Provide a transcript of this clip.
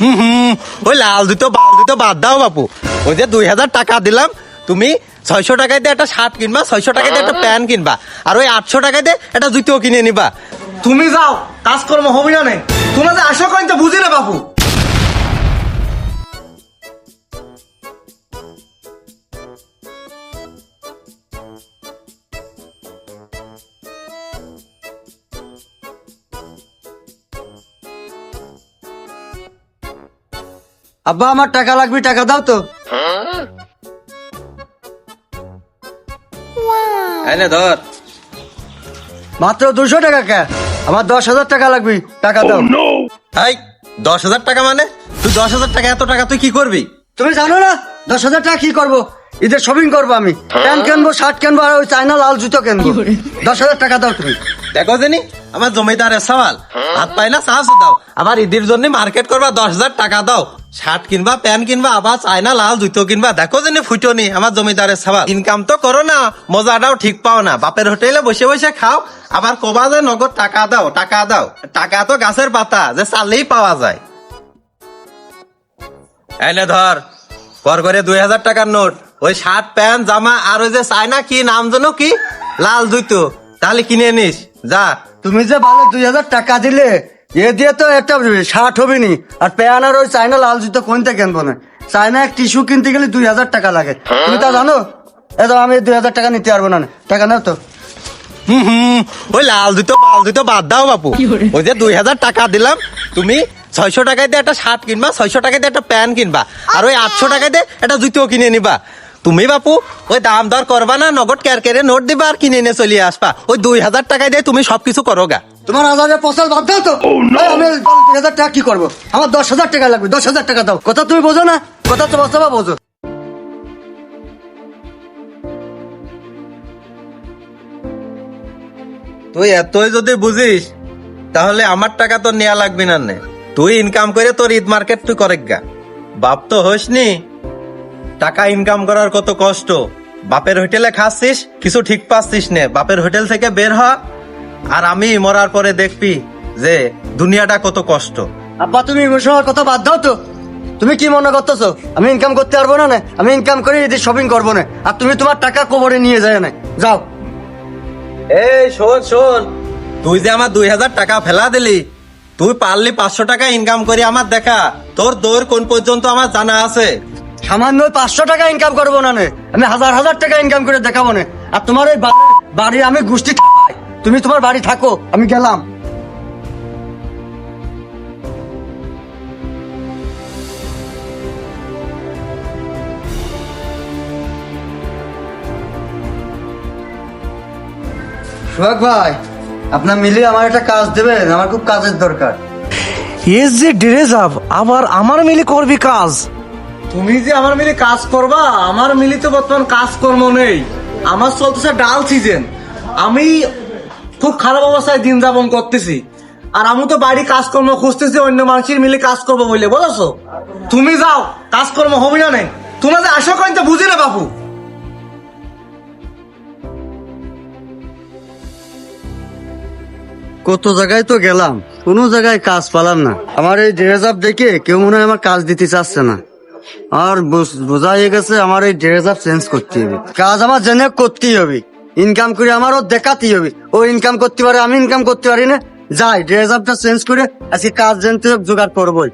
হুম হুম। ওই লাল দুটো বাল দুটো বাদ দাও বাপু। ওই যে দুই হাজার টাকা দিলাম, তুমি ছয়শো টাকায় দিয়ে একটা শার্ট কিনবা, ছয়শো টাকায় দিয়ে একটা প্যান্ট কিনবা, আর ওই আটশো টাকায় দিয়ে একটা জুতো কিনে নিবা। তুমি যাও, কাজকর্ম হবে না তোমরা যে আশা করেন তো বুঝি না বাবু আব্বা আমার টাকা লাগবে টাকা দাও তো। এনে ধর। মাত্র দুশো টাকা কে? আমার দশ হাজার টাকা লাগবে টাকা দাও। তাই দশ হাজার টাকা মানে? তুই দশ হাজার টাকা এত টাকা তুই কি করবি? তুমি জানো না? দশ হাজার টাকা কি করব? ঈদের শপিং করব আমি। প্যান্ট কিনবো শার্ট কিনবো আর ওই চাইনা লাল জুতো কিনবো। দশ হাজার টাকা দাও তুমি। দেখো জানি। আমার জমিদারের সওয়াল। হাত পাই না সাহস দাও। আবার ঈদের জন্য মার্কেট করবা দশ হাজার টাকা দাও। শার্ট কিনবা প্যান্ট কিনবা আবার চাইনা লাল জুতো কিনবা। দেখো জানি ফুটনি আমার জমিদারের সওয়াল। ইনকাম তো করো না মজাটাও ঠিক পাও না। বাপের হোটেলে বসে বসে খাও আবার কবা যে নগদ টাকা দাও টাকা দাও। টাকা তো গাছের পাতা যে চালেই পাওয়া যায়। এনে ধর কর করে দুই হাজার টাকার নোট। ওই শার্ট প্যান্ট জামা আর ওই যে চায়না কি নাম জানো কি? লাল জুতো। তাহলে কিনে নিস। যা। তুমি যে ভালো দুই হাজার টাকা দিলে এ দিয়ে তো একটা শার্ট হবে নি আর প্যান্ট আর ওই চাইনা লাল জুতো কোনটা কিনবো না? চাইনা এক টিস্যু কিনতে গেলে দুই হাজার টাকা লাগে। তুমি তা জানো? এ তো আমি দুই হাজার টাকা নিতে পারব না। টাকা নাও তো। হুম হুম। ওই লাল জুতো বাল জুতো বাদ দাও বাপু। ওই যে দুই হাজার টাকা দিলাম তুমি ছয়শো টাকায় দিয়ে একটা শার্ট কিনবা ছয়শো টাকায় দিয়ে একটা প্যান্ট কিনবা। আর ওই আটশো টাকায় দিয়ে একটা জুতো কিনে নিবা। তুমি বাপু ওই দাম দর করবা না নগদ ক্যারকেরে নোট দিবা আর কিনে নিয়ে চলিয়ে আসবা। ওই দুই হাজার টাকায় দিয়ে তুমি সবকিছু করো গা। তোমার হাজারের পয়সা বাদ দাও তো। আমি দুই হাজার টাকা কি করব? আমার দশ হাজার টাকা লাগবে দশ হাজার টাকা দাও। কথা তুমি বোঝো না কথা তো বাস্তবা বোঝো। তুই এতই যদি বুঝিস তাহলে আমার টাকা তো নেওয়া লাগবে না নে। তুই ইনকাম করে তোর ঈদ মার্কেট তুই করে গা। বাপ তো হসনি টাকা ইনকাম করার কত কষ্ট? বাপের হোটেলে খাচ্ছিস কিছু ঠিক পাচ্ছিস নে। বাপের হোটেল থেকে বের হ। আর আমি মরার পরে দেখবি যে দুনিয়াটা কত কষ্ট। আব্বা তুমি ইমোশনাল কথা বাদ দাও তো। তুমি কি মনে করতেছো? আমি ইনকাম করতে পারব না না? আমি ইনকাম করে এদের শপিং করব না। আর তুমি তোমার টাকা কবরে নিয়ে যায় না। যাও। এই শোন শোন। তুই যে আমার দুই হাজার টাকা ফেলা দিলি তুই পারলি পাঁচশো টাকা ইনকাম করে আমার দেখা। তোর দৌড় কোন পর্যন্ত আমার জানা আছে? সামান্য পাঁচশো টাকা ইনকাম করব না আমি হাজার হাজার টাকা ইনকাম করে দেখাবো না। আর তোমার ওই বাড়ি- আমি গোষ্ঠী তুমি তোমার বাড়ি থাকো, আমি গেলাম। সোহাগ ভাই, আপনার মিলিয়ে আমার একটা কাজ দেবেন, আমার খুব কাজের দরকার। এস যে ড্রেস আপ, আবার আমার মিলি করবি কাজ? তুমি যে আমার মিলে কাজ করবা, আমার মিলি তো বর্তমান কাজকর্ম নেই। আমার চলতেছে ডাল সিজন। আমি খুব খারাপ অবস্থায় দিন যাপন করতেছি। আর আমি তো বাড়ি কাজকর্ম খুঁজতেছি, অন্য মানুষের মিলে কাজ করব বলে বলেছ? তুমি যাও, কাজকর্ম হবে না নেই। তোমরা যে আশা করেন তো বুঝি না, বাপু। কত জায়গায় তো গেলাম, কোনো জায়গায় কাজ পালাম না। আমার এই ড্রেস আপ দেখে কেউ মনে হয় আমার কাজ দিতে চাচ্ছে না। আর বোঝ- হয়ে গেছে আমার এই ড্রেস আপ চেঞ্জ করতে হবে। কাজ আমার জেনে করতেই হবে। ইনকাম করে আমারও দেখাতেই হবে। ও ইনকাম করতে পারে, আমি ইনকাম করতে পারি না। যাই ড্রেস আপটা চেঞ্জ করে আজকে কাজ জানতে জোগাড় করবোই।